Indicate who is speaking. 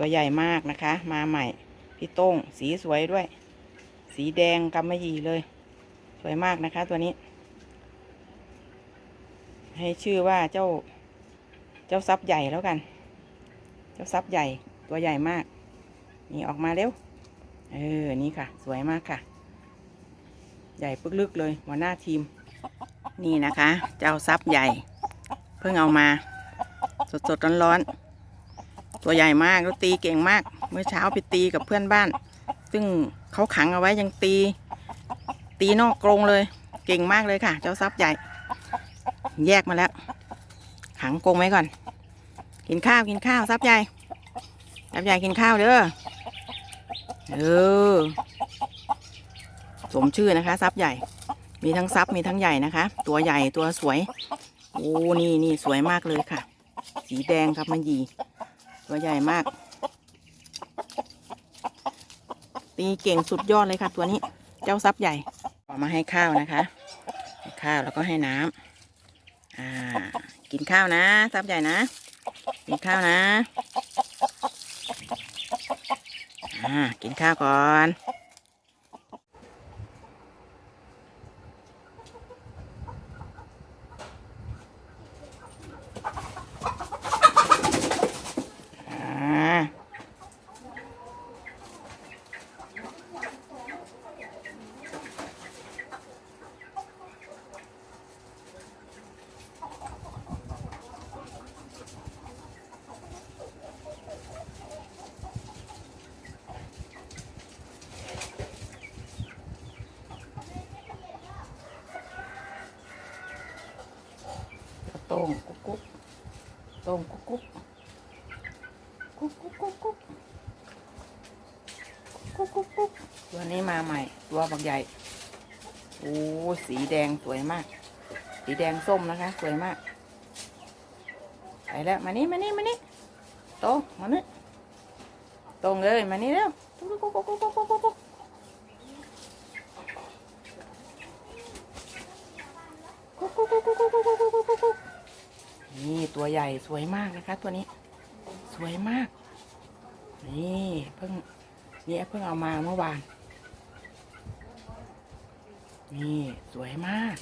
Speaker 1: ตัวใหญ่มากนะคะ มาใหม่ พี่โต้ง สีสวยด้วย สีแดงกำมะหยี่เลย สวยมากนะคะตัวนี้ ให้ชื่อว่าเจ้า เจ้าซับใหญ่แล้วกัน เจ้าซับใหญ่ ตัวใหญ่มาก นี่ออกมาเร็ว เออ นี่ค่ะ สวยมากค่ะ ใหญ่ปึกลึกเลยหัวหน้าทีม นี่นะคะ เจ้าซับใหญ่ เพิ่งเอามา สดสดร้อนร้อนๆ ตัวใหญ่มากแล้วตีเก่งมาก เมื่อเช้าไปตีกับเพื่อนบ้าน ซึ่งเขาขังเอาไว้ยังตี ตีนอกกรงเลย เก่งมากเลยค่ะ เจ้าซับใหญ่ แยกมาแล้ว ขังกรงไว้ก่อน กินข้าวกินข้าวซับใหญ่ซับใหญ่กินข้าวเด้อเออสมชื่อนะคะซับใหญ่ มีทั้งซับมีทั้งใหญ่นะคะ ตัวใหญ่ตัวสวย โอ้นี่นี่สวยมากเลยค่ะ สีแดงครับมันยี ตัวใหญ่มาก ตีเก่งสุดยอดเลยค่ะตัวนี้ เจ้าซับใหญ่ออกมาให้ข้าวนะคะให้ข้าวแล้วก็ให้น้ำอ่า กินข้าวนะซับใหญ่นะ กินข้าวนะ อ่า กินข้าวก่อน ต้งกุ๊กกุ๊กต้งกุ๊กกุ๊กกุ๊กกุ๊กกุ๊กกุ๊กกุ๊กกุ๊กกุ๊กตัวนี้มาใหม่ ตัวบักใหญ่โอ้สีแดงสวยมาก สีแดงส้มนะคะ สวยมากไปแล้วมานี่มานี่มานี่โตงมานี่โตงเลยมานี่เร็วกุ๊กกุ๊กกุ๊กกุ๊กกุ๊กกุ๊ก นี่ตัวใหญ่สวยมากนะคะ ตัวนี้สวยมาก นี่เพิ่งนี่เพิ่งเอามาเมื่อวาน นี่สวยมาก